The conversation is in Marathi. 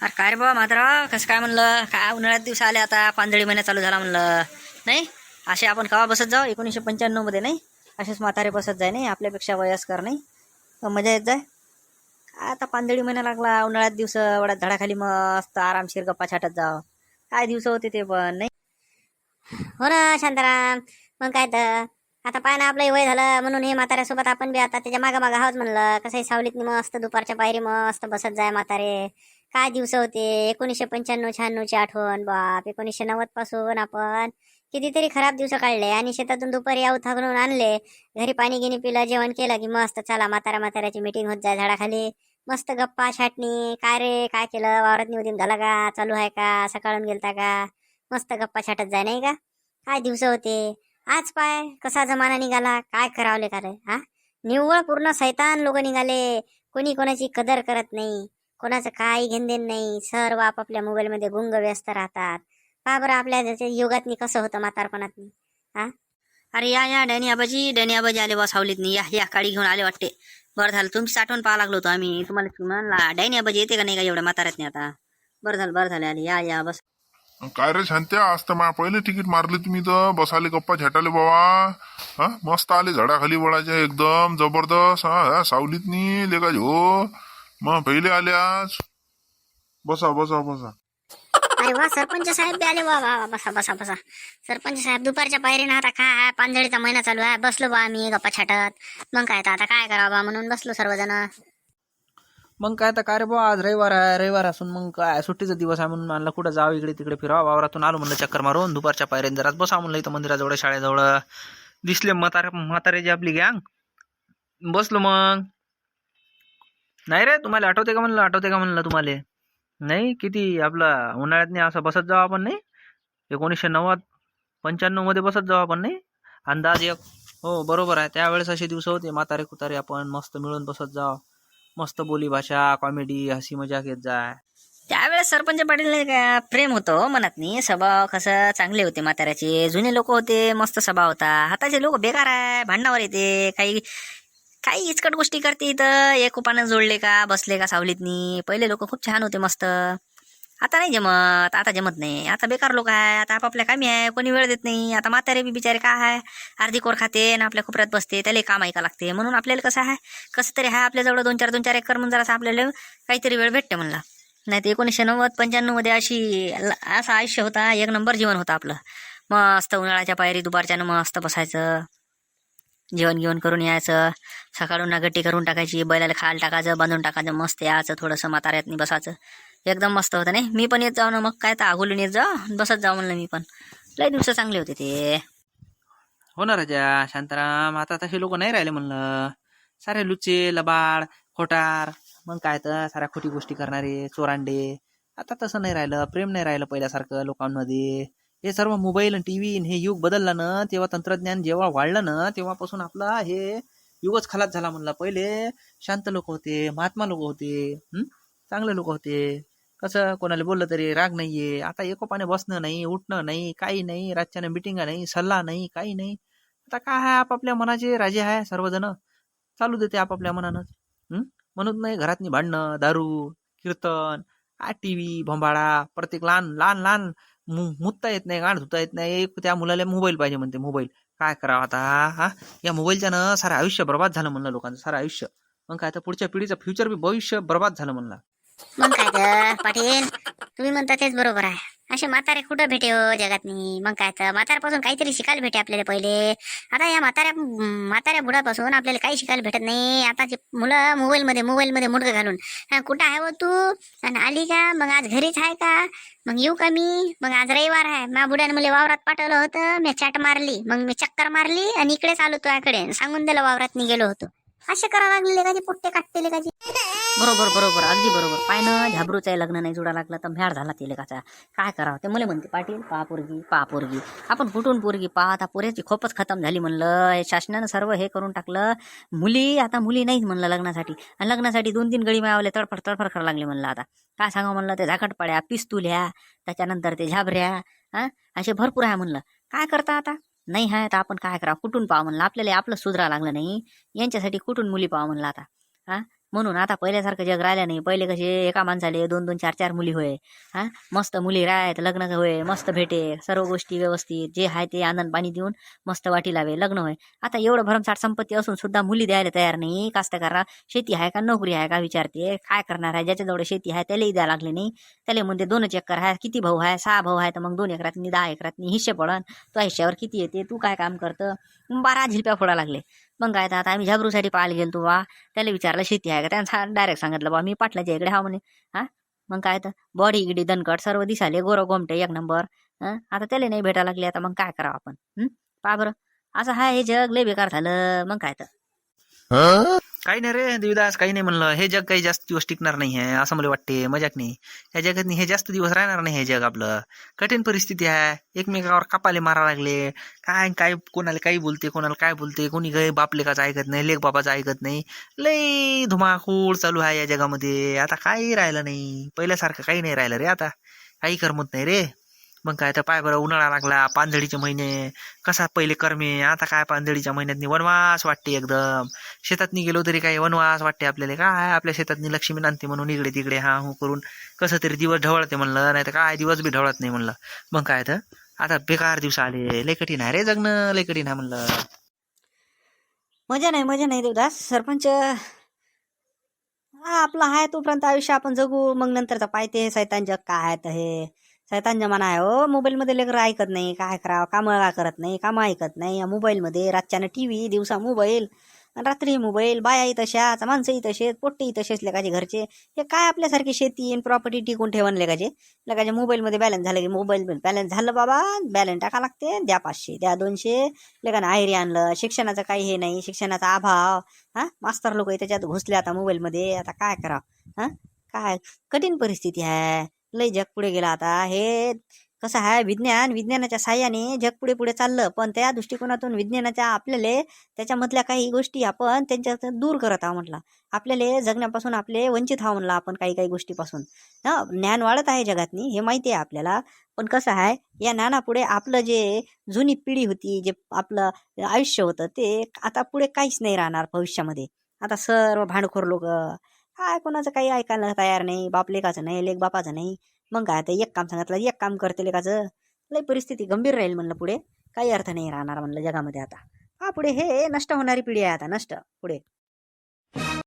अरे काय रे बाबा मात्र कसं काय म्हणलं? काय उन्हाळ्यात दिवस आले आता? पांजळी महिना चालू झाला म्हणलं. नाही? असे आपण कवा बसत जाऊ? एकोणीसशे पंच्याण्णवमध्ये नाही? असेच म्हातारे बसत जाय नाही? आपल्यापेक्षा वयस्कर नाही? मजा येत जाय. आता पांदळी महिना लागला उन्हाळ्यात दिवस एवढ्या झाडाखाली मस्त आरामशीर गप्पा छाटत जाव. काय दिवस होते ते पण नाही? हो ना शांताराम. मग काय तर? आता पाय ना आपलं वय झालं म्हणून हे म्हाताऱ्यासोबत आपण बी आता त्याच्या मागा मागा आहोत म्हणलं. कसंही सावलीत मस्त दुपारच्या पायरी मस्त बसत जाय म्हातारे. काय दिवस होते? एकोणीसशे पंच्याण्णव शहाण्णवची आठवण बाप एकोणीसशे नव्वदपासून आपण कितीतरी खराब दिवस काढले आणि शेतातून दुपारी आऊ थांबून आणले. घरी पाणी गिनी पिलं जेवण केलं की मस्त चला म्हातारा म्हाताऱ्याची मिटिंग होत जाय झाडाखाली. मस्त गप्पा छाटणी काय रे? काय केलं? वावरात निवडून झाला का? चालू आहे का? सकाळून गेलता का? मस्त गप्पा छाटत जाय नाही का? काय दिवस होते? आज पाय कसा जमाना निघाला? काय करावले का रे? हा? निव्वळ पूर्ण सैतान लोक निघाले. कोणी कोणाची कदर करत नाही. कोणाचं काही घेणदेण नाही. सर्व आपापल्या मोबाईलमध्ये गुंग व्यस्त राहतात. पहा बरं आपल्या युगातनी कसं होतं म्हातारपणातनी. अरे या या डॅनी आबाजी डॅनी आबाजी आले बा सावलीत या या काळी घेऊन आले वाटते. बरं झालं तुमची आठवण पाहा लागलो होतो आम्ही. तुम्हाला म्हणला डॅनी आबाजी येते का नाही का एवढ्या म्हाताऱ्यात नाही आता? बरं झालं बरं झालं. आले या या बस. काय रे शांत्या आज तर मा पहिले तिकीट मारले तुम्ही तर. बसाले गप्पा झटाले बाबा. हा? मस्त आले झाडाखाली वळायचे एकदम जबरदस्त. हा हा, सावलीत नी लेका हो मग पहिले आले आज. बसा बसा बसा. अरे वा सरपंच साहेब बी आले. वा वा वा, बसा बसा बसा. सरपंच साहेब दुपारच्या पायरीनं आता काय आहे, पांजळीचा महिना चालू आहे. बसलो बा आम्ही गप्पा छाटत. मग काय तर आता काय करावं बा म्हणून बसलो सर्वजण. मग काय तर काय रे बुवा आज रविवार आहे रविवार असून मग काय सुट्टीचा दिवस आहे म्हणून म्हणलं कुठं जावं इकडे तिकडे फिरावं वावरातून आलो म्हणलं चक्कर मारून. दुपारच्या पायऱ्यात जरा बसा म्हणलं इथं मंदिराजवळ शाळेजवळ. दिसले म्हातारे म्हाताऱ्याची आपली गँग बसलो मग. नाही रे तुम्हाला आठवते का म्हणलं आठवते का म्हणलं तुम्हाला? नाही किती आपलं उन्हाळ्यातनी असं बसत जाऊ आपण नाही? एकोणीसशे नव्वद पंच्याण्णवमध्ये बसत जाऊ आपण नाही? अंदाज एक. हो बरोबर आहे. त्यावेळेस असे दिवस होते. म्हातारे कुतारे आपण मस्त मिळून बसत जाव मस्त बोली भाषा कॉमेडी हसी मजाक येत जाय. त्यावेळेस सरपंच पाटील का प्रेम होतो मनात नाही स्वभाव कसं चांगले होते म्हाताऱ्याचे. जुने लोक होते मस्त स्वभाव होता. हाताचे लोक बेकार आहे भांडणावर येते काही काही इचकट गोष्टी करते इथं. एक उपानं जोडले का बसले का सावलीतनी. पहिले लोक खूप छान होते मस्त. आता नाही जमत आता जमत नाही. आता बेकार लोक आहे आता आपापल्या कामी आहे कोणी वेळ देत नाही. आता म्हातारे बी बिचारे काय आहे अर्धी कोर खाते आणि आपल्या खोपऱ्यात बसते त्याला काम ऐका लागते. म्हणून आपल्याला कसं आहे कसं तरी आहे आपल्याजवळ दोन चार दोन चार एकर म्हणून जरासं आपल्याला काहीतरी वेळ भेटते म्हणला. नाही तर एकोणीसशे नव्वद पंच्याण्णवमध्ये अशी असं आयुष्य होता एक नंबर जीवन होतं आपलं. मस्त उन्हाळ्याच्या पायरी दुपारच्यानं मस्त बसायचं. जेवण घेऊन करून यायचं. सकाळून नागट्टी करून टाकायची बैलाला खायला टाकायचं बांधून टाकायचं मस्त यायचं थोडंसं म्हाताऱ्यातनी बसायचं. एकदम मस्त होतं नाही? मी पण येत जाऊ ना मग. काय तर आगोलून येत जा. बसत जाऊ म्हणलं मी पण. लय दिवस चांगले होते ते. हो ना राजा. शांताराम आता तसे लोक नाही राहिले म्हणलं. सारे लुचे लबाड खोटार. मग काय तर साऱ्या खोटी गोष्टी करणारे चोरांडे. आता तसं नाही राहिलं. प्रेम नाही राहिलं पहिल्यासारखं लोकांमध्ये. हे सर्व मोबाईल आणि टी व्ही हे युग बदललं ना तेव्हा तंत्रज्ञान जेव्हा वाढलं ना तेव्हापासून आपला हे युगच खलास झाला म्हणला. पहिले शांत लोक होते महात्मा लोक होते चांगले लोक होते. कसं कोणाला बोललं तरी राग नाहीये. आता एकोपाने बसणं नाही उठणं नाही काही नाही रातच्यानं मिटिंगा नाही सल्ला नाही काही नाही. आता काय आहे आपापल्या मनाचे राजे आहे सर्वजण. चालू देते आपापल्या मनानं म्हणून नाही घरातनी भांडणं दारू कीर्तन आ टी व्ही भोंबाळा प्रत्येक लहान लहान लहान मुतता येत नाही गाण धुता येत नाही त्या मुलाला मोबाईल पाहिजे म्हणते मोबाईल काय करावं आता हा? या मोबाईलच्यानं सारं आयुष्य बर्बाद झालं म्हणलं लोकांचं सारं आयुष्य. मग काय तर पुढच्या पिढीचं फ्युचर बी भविष्य बर्बाद झालं म्हणलं. मग काय तर पाटील. तुम्ही म्हणता तेच बरोबर आहे. असे म्हातारे कुठं भेटे हो जगातनी? मग काय तर म्हाताऱ्यापासून काहीतरी शिकायला भेटे आपल्याला पहिले. आता या म्हाताऱ्या म्हाताऱ्या बुडापासून आपल्याला काही शिकायला भेटत नाही. आताचे मुलं मोबाईलमध्ये मोबाईलमध्ये मुडकं घालून. कुठं आहे हो तू? आणि आली का? मग आज घरीच आहे का? मग येऊ का मी? मग आज रविवार आहे. मा बुड्याने मला वावरात पाठवलं होतं. मी चाट मारली. मग मी चक्कर मारली आणि इकडेच आलो तुझ्याकडे. सांगून दिलं वावरात गेलो होतो. असे करा लागले का पुट्टे काटतेले का बरोबर बरोबर. अगदी बरोबर. पाय ना झाबरूचं आहे लग्न नाही जुडा लागला तर म्याड झाला ते लेखाचा काय करावं? ते मला म्हणते पाटील पा पोरगी पा पोरगी. आपण कुठून पोरगी पहा. आता पोऱ्याची खोपच खतम झाली म्हणलं. शासनानं सर्व हे करून टाकलं. मुली आता मुली नाहीच म्हणलं लग्नासाठी. आणि लग्नासाठी दोन तीन गडी मायावले तडफड तडफड करावं लागले म्हणलं आता. काय सांगा म्हणलं? ते झाकटपड्या पिस्तुल्या त्याच्यानंतर ते झाबऱ्या हा? असे भरपूर आहे म्हणलं. काय करता आता? नाही हाय तर आपण काय करा कुठून पाहा म्हणलं? आपल्याला आपलं सुधरा लागलं नाही. यांच्यासाठी कुठून मुली पाहा म्हणलं आता? हा? म्हणून आता पहिल्यासारखं जग राहिलं नाही. पहिले कसे एका माणसाले दोन दोन चार चार मुली होय. हा? मस्त मुली राहत लग्न होय मस्त भेटे सर्व गोष्टी व्यवस्थित जे आहे ते आनंद पाणी देऊन मस्त वाटी लावे लग्न होय. आता एवढं भरमसाठ संपत्ती असून सुद्धा मुली द्यायला तयार नाही. कास्तकारा शेती आहे का? नोकरी आहे का? विचारते. काय करणार आहे? ज्याच्याजवळ शेती आहे त्यालाही द्यायला लागले नाही. त्याला म्हणते दोनच एकर आहे. किती भाऊ आहे? सहा भाऊ आहे तर मग दोन एकरातनी दहा एकरातनी हिशे पडन. तो हिश्श्यावर किती येते? तू काय काम करतं? बारा झिलप्या फोडा लागले. मग काय तर आता आम्ही झाबरूसाठी पाहायला गेलो बा. त्याला विचारलं शेती आहे का? त्यांना डायरेक्ट सांगितलं बा मी पाटलाच्या इकडे हा म्हणे. हा? मग काय तर बॉडी गिडी दणकट सर्व दिसाले गोरं गोमटे एक नंबर. आता त्याला नाही भेटायला लागले आता मग काय करावं आपण? पा बरं. असं हाय हे जग लय बेकार झालं. मग काय तर. काही नाही रे देवीदास काही नाही म्हणलं. हे जग काही जास्त दिवस टिकणार नाही आहे असं मला वाटते. मजाक नाही. या जगात हे जास्त दिवस राहणार नाही हे जग आपलं. कठीण परिस्थिती आहे. एकमेकावर कापाले मारा लागले. काय काय कोणाला काही बोलते कोणाला काय बोलते? कोणी काही बाप लेखाचं ऐकत नाही लेख बाबाचं ऐकत नाही. लई धुमाकूळ चालू आहे या जगामध्ये. आता काही राहिलं नाही. पहिल्यासारखं काही नाही राहिलं रे आता. काही करमत नाही रे. मग काय तर पाय बरं उन्हाळा लागला पानझडीचे महिने कसा पहिले कर्मे आता काय पानझडीच्या महिन्यात वनवास वाटते एकदम. शेतातनी गेलो तरी काय वनवास वाटते आपल्याला. काय आपल्या शेतातनी लक्ष्मी नांदते म्हणून इकडे तिकडे हा हो करून. कसं तरी दिवस ढवळते म्हणलं नाही तर काय दिवस बी ढवळत नाही म्हणलं. मग काय तर आता बेकार दिवस आले. लय कठीण आहे रे जगणं लय कठीण आहे म्हणलं. मजा नाही मजा नाही देवदास. सरपंच हा आपला आहे तोपर्यंत आयुष्य आपण जगू. मग नंतरचा पाहते सैतान जग काय आहे तर हे. सैतान जमाना आहे हो. मोबाईलमध्ये लेकरं ऐकत नाही काय करावं कामं का करत नाही कामं ऐकत नाही. या मोबाईलमध्ये रातच्यानं टी व्ही दिवसा मोबाईल रात्री मोबाईल बायाही तशाच माणसंही तसेच पोट्टेही तसेच लेकाचे घरचे. हे काय आपल्यासारखी शेती आणि प्रॉपर्टी टिकून ठेवण लेकाचे? लेकाच्या मोबाईलमध्ये बॅलन्स झालं की मोबाईल बॅलन्स झालं बाबा बॅलन्स टाका लागते द्या पाचशे द्या दोनशे. लेकानं आयरी आणलं शिक्षणाचं काही हे नाही शिक्षणाचा अभाव. हा? मास्तर लोक त्याच्यात घुसले आता मोबाईलमध्ये. आता काय करावं? हा? काय? कठीण परिस्थिती आहे. लय जग पुढे गेला आता. हे कसं आहे विज्ञान विज्ञानाच्या साह्याने जग पुढे पुढे चाललं पण त्या दृष्टिकोनातून विज्ञानाच्या आपल्याला त्याच्यामधल्या काही गोष्टी आपण त्यांच्या दूर करत आहोत म्हटलं. आपल्याला जगण्यापासून आपले वंचित आहो म्हणलं आपण काही काही गोष्टीपासून. हा ज्ञान वाढत आहे जगातनी हे माहिती आहे आपल्याला. पण कसं आहे या ज्ञानापुढे आपलं जे जुनी पिढी होती जे आपलं आयुष्य होतं ते आता पुढे काहीच नाही राहणार भविष्यामध्ये. आता सर्व भांडखोर लोक काय कोणाचं काही ऐकायला तयार नाही बाप लेखाचं नाही लेख बापाचं नाही. मग काय आता एक काम सांगितलं एक काम करते लेखाचं लई परिस्थिती गंभीर राहील म्हणलं पुढे. काही अर्थ नाही राहणार म्हणलं जगामध्ये आता. हा पुढे हे नष्ट होणारी पिढी आहे आता नष्ट. पुढे.